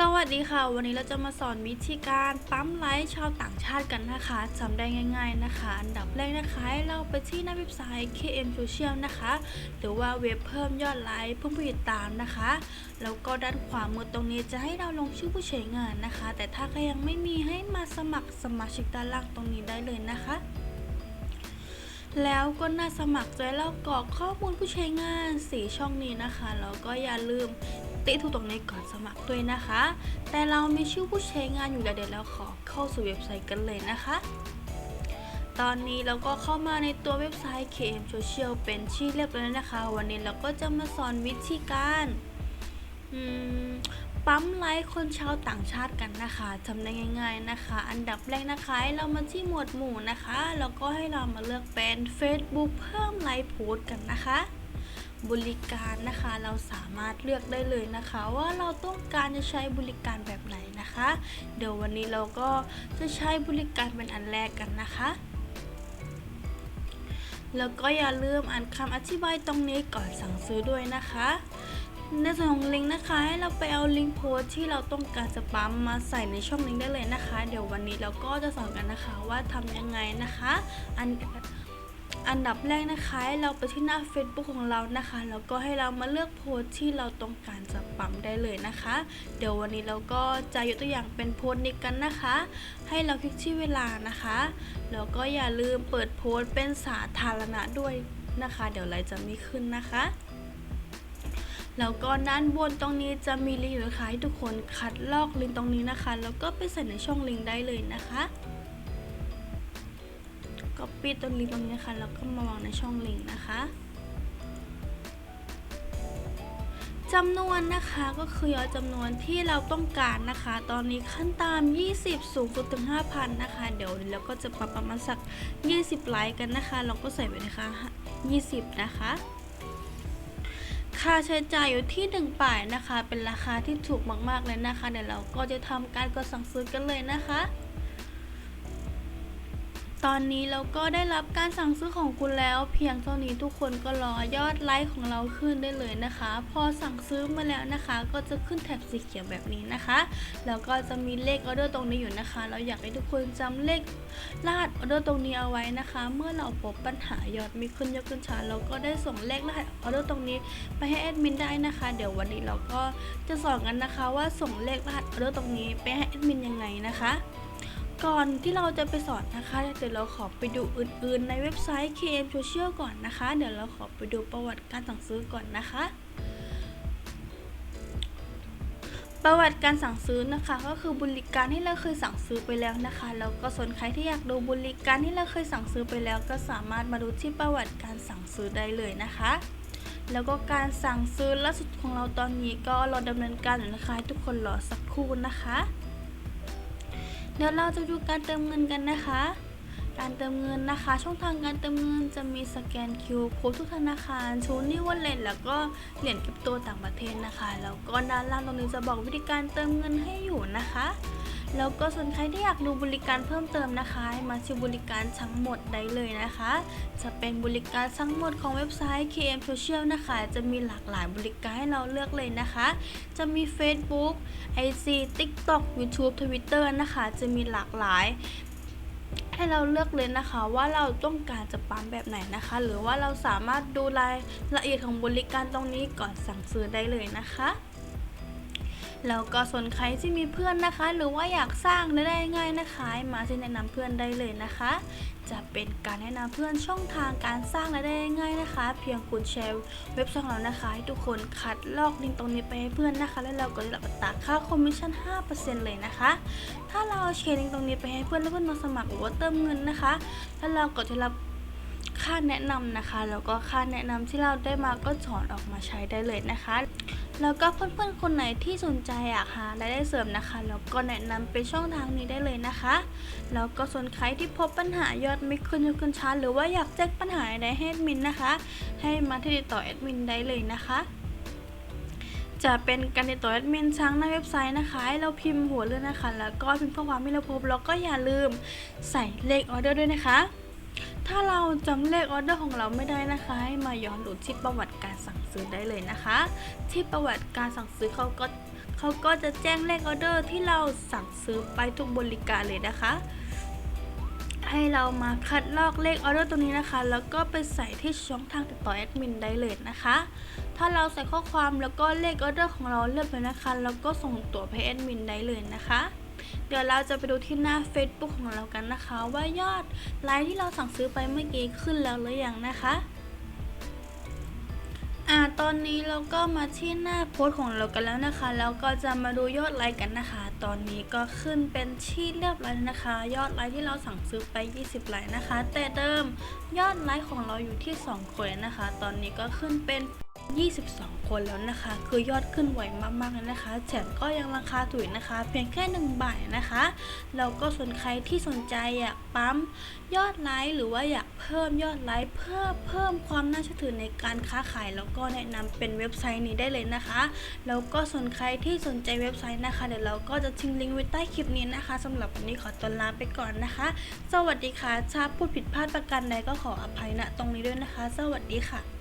สวัสดีค่ะ วันนี้เราจะมาสอนวิธีการปั๊มไลค์ชาวต่างชาติกันนะคะจำได้ง่าย ๆนะคะ อันดับแรกนะคะให้เราไปที่หน้าเว็บไซต์ KM Social นะคะ หรือว่าเว็บเพิ่มยอดไลค์เพิ่มผู้ติดตามนะคะ แล้วก็ด้านขวามือตรงนี้จะให้เราลงชื่อผู้ใช้งานนะคะ แต่ถ้าใครยังไม่มีให้มาสมัครสมาชิกด้านล่างตรงนี้ได้เลยนะคะแล้วก็น้าสมัครใจเรากรอกข้อมูลผู้ใช้งานสีช่องนี้นะคะแล้วก็อย่าลืม ติดถูกตรงนี้ก่อนสมัครด้วยนะคะ แต่เรามีชื่อผู้ใช้งานอยู่แล้วเดี๋ยวเราขอเข้าสู่เว็บไซต์กันเลยนะคะ ตอนนี้เราก็เข้ามาในตัวเว็บไซต์ KM Social เป็นชื่อเรียบร้อยแล้วนะคะ วันนี้เราก็จะมาสอนวิธีการปั๊มไลค์คนชาวต่างชาติกันนะคะทำได้ง่าย ๆนะคะ อันดับแรกนะคะให้เรามาที่หมวดหมู่นะคะ แล้วก็ให้เรามาเลือกเป็น Facebook เพิ่มไลค์โพสต์กันนะคะ บริการนะคะ เราสามารถเลือกได้เลยนะคะ ว่าเราต้องการจะใช้บริการแบบไหนนะคะ เดี๋ยววันนี้เราก็จะใช้บริการเป็นอันแรกกันนะคะแล้วก็อย่าลืมอ่านคำอธิบายตรงนี้ก่อนสั่งซื้อด้วยนะคะ ในส่วนของลิงก์นะคะให้เราไปเอาลิงก์โพสที่เราต้องการจะปั๊มมาใส่ในช่องลิงก์ได้เลยนะคะ เดี๋ยววันนี้เราก็จะสอนกันนะคะว่าทำยังไงนะคะ อัน อันดับแรกนะคะ ให้เราไปที่หน้า Facebook ของเรานะคะ แล้วก็ให้เรามาเลือกโพสต์ที่เราต้องการจะปั๊มได้เลยนะคะ เดี๋ยววันนี้เราก็จะยกตัวอย่างเป็นโพสต์นี้กันนะคะ ให้เราคลิกที่เวลานะคะ แล้วก็อย่าลืมเปิดโพสต์เป็นสาธารณะด้วยนะคะ เดี๋ยวไลจะไม่ขึ้นนะคะแล้วก็ด้านบนตรงนี้จะมีลิงก์นะคะให้ทุกคนคัดลอกลิงก์ตรงนี้นะคะ แล้วก็ไปใส่ในช่องลิงก์ได้เลยนะคะ ก็ปิดตรงลิงก์ตรงนี้นะคะแล้วก็มาวางในช่องลิงก์นะคะจำนวนนะคะก็คือยอดจำนวนที่เราต้องการนะคะ ตอนนี้ขั้นตาม 20 สูงสุดถึง 5,000 นะคะ เดี๋ยวเราก็จะปรับประมาณสัก 20 ไลค์กันนะคะ เราก็ใส่ไปนะคะ 20 นะคะ ค่าใช้จ่ายอยู่ที่หนึ่งป่ายนะคะ เป็นราคาที่ถูกมากๆเลยนะคะ เดี๋ยวเราก็จะทำการกดสั่งซื้อกันเลยนะคะ ตอนนี้เราก็ได้รับการสั่งซื้อของคุณแล้ว เพียงเท่านี้ทุกคนก็รอยอดไลค์ของเราขึ้นได้เลยนะคะ พอสั่งซื้อมาแล้วนะคะ ก็จะขึ้นแถบสีเขียวแบบนี้นะคะแล้วก็จะมีเลขออเดอร์ตรงนี้อยู่นะคะ เราอยากให้ทุกคนจำเลขรหัสออเดอร์ตรงนี้เอาไว้นะคะ เมื่อเราพบปัญหายอดไม่ขึ้นยอดขึ้นช้าเราก็ได้ส่งเลขรหัสออเดอร์ตรงนี้ไปให้แอดมินได้นะคะ เดี๋ยววันนี้เราก็จะสอนกันนะคะว่าส่งเลขรหัสออเดอร์ตรงนี้ไปให้แอดมินยังไงนะคะ ก่อนที่เราจะไปสอนนะคะ เดี๋ยวเราขอไปดูอื่นๆ ในเว็บไซต์ KM Social ก่อนนะคะ เดี๋ยวเราขอไปดูประวัติการสั่งซื้อก่อนนะคะ ประวัติการสั่งซื้อนะคะ ก็คือบริการที่เราเคยสั่งซื้อไปแล้วนะคะแล้วก็สนใครที่อยากดูบริการที่เราเคยสั่งซื้อไปแล้ว ก็สามารถมาดูที่ประวัติการสั่งซื้อได้เลยนะคะแล้วก็การสั่งซื้อล่าสุดของเราตอนนี้ก็รอดำเนินการอยู่นะคะ ทุกคนรอสักครู่นะคะ เดี๋ยวเราจะดูการเติมเงินกันนะคะ การเติมเงินนะคะ ช่องทางการเติมเงินจะมีสแกนคิวโค้ดทุกธนาคารชูนี่วอลเล็ตแล้วก็เหรียญคริปโตต่างประเทศนะคะ แล้วก็ด้านล่างตรงนี้จะบอกวิธีการเติมเงินให้อยู่นะคะ แล้วก็ส่วนใครที่อยากดูบริการเพิ่มเติมนะคะ มาที่บริการทั้งหมดได้เลยนะคะ จะเป็นบริการทั้งหมดของเว็บไซต์ KM Social นะคะ จะมีหลากหลายบริการให้เราเลือกเลยนะคะ จะมี Facebook IG TikTok YouTube Twitter นะคะ จะมีหลากหลายให้เราเลือกเลยนะคะว่าเราต้องการจะปั๊มแบบไหนนะคะ หรือว่าเราสามารถดูรายละเอียดของบริการตรงนี้ก่อนสั่งซื้อได้เลยนะคะ แล้วก็ส่วนใครที่มีเพื่อนนะคะ หรือว่าอยากสร้างได้ง่ายนะคะ มาที่แนะนำเพื่อนได้เลยนะคะ จะเป็นการแนะนำเพื่อนช่องทางการสร้างรายได้ง่ายนะคะ เพียงคุณแชร์เว็บไซต์ของเรานะคะให้ทุกคนคัดลอกลิงก์ตรงนี้ไปให้เพื่อนนะคะ แล้วเราก็จะรับอัตาค่าคอมมิชชั่น 5%เลยนะคะ ถ้าเราแชร์ลิงก์ตรงนี้ไปให้เพื่อนแล้วเพื่อนมาสมัครหรือว่าเติมเงินนะคะ แล้วเราก็จะรับ ค่าแนะนำนะคะ แล้วก็ค่าแนะนำที่เราได้มาก็ถอนออกมาใช้ได้เลยนะคะ แล้วก็เพื่อนๆคนไหนที่สนใจอยากหารายได้เสริมนะคะ แล้วก็แนะนำเป็นช่องทางนี้ได้เลยนะคะ แล้วก็ส่วนใครที่พบปัญหายอดไม่ขึ้นยอดขึ้นช้าหรือว่าอยากแจ้งปัญหาใดให้แอดมินนะคะ ให้มาที่ติดต่อแอดมินได้เลยนะคะจะเป็นการติดต่อแอดมินทางหน้าเว็บไซต์นะคะให้เราพิมพ์หัวเรื่องนะคะ แล้วก็พิมพ์ข้อความที่เราพบแล้วก็อย่าลืมใส่เลขออเดอร์ด้วยนะคะ ถ้าเราจำเลขออเดอร์ของเราไม่ได้นะคะ ให้มาย้อนดูที่ประวัติการสั่งซื้อได้เลยนะคะ ที่ประวัติการสั่งซื้อเขาก็เขาก็จะแจ้งเลขออเดอร์ที่เราสั่งซื้อไปทุกบริการเลยนะคะ ให้เรามาคัดลอกเลขออเดอร์ตรงนี้นะคะ แล้วก็ไปใส่ที่ช่องทางติดต่อแอดมินได้เลยนะคะ ถ้าเราใส่ข้อความแล้วก็เลขออเดอร์ของเราเลือกไปนะคะ แล้วก็ส่งตัวไปแอดมินได้เลยนะคะ เดี๋ยวเราจะไปดูที่หน้า Facebook ของเรากันนะคะ ว่ายอดไลน์ที่เราสั่งซื้อไปเมื่อกี้ขึ้นแล้วหรือยังนะคะอ่าตอนนี้เราก็มาที่หน้าโพสต์ของเรากันแล้วนะคะ แล้วก็จะมาดูยอดไลค์กันนะคะ ตอนนี้ก็ขึ้นเป็นที่เรียบร้อยแล้วนะคะ ยอดไลค์ที่เราสั่งซื้อไป 20 ไลค์นะคะ แต่เดิมยอดไลค์ของเราอยู่ที่2คนนะคะ ตอนนี้ก็ขึ้นเป็น 22 คนแล้วนะคะ คือยอดขึ้นไวมากๆเลยนะคะแถมก็ยังราคาถูกนะคะ เพียงแค่ 1 บาทนะคะแล้วก็ส่วนใครที่สนใจอยากปั๊มยอดไลค์หรือว่าอยากเพิ่มยอดไลค์เพื่อเพิ่มความน่าเชื่อถือในการค้าขาย แล้วก็แนะนำเป็นเว็บไซต์นี้ได้เลยนะคะแล้วก็ส่วนใครที่สนใจเว็บไซต์นะคะเดี๋ยวเราก็จะทิ้งลิงก์ไว้ใต้คลิปนี้นะคะสำหรับวันนี้ขอตัวลาไปก่อนนะคะ สวัสดีค่ะถ้าพูดผิดพลาดประการใดก็ขออภัยณตรงนี้ด้วยนะคะ สวัสดีค่ะ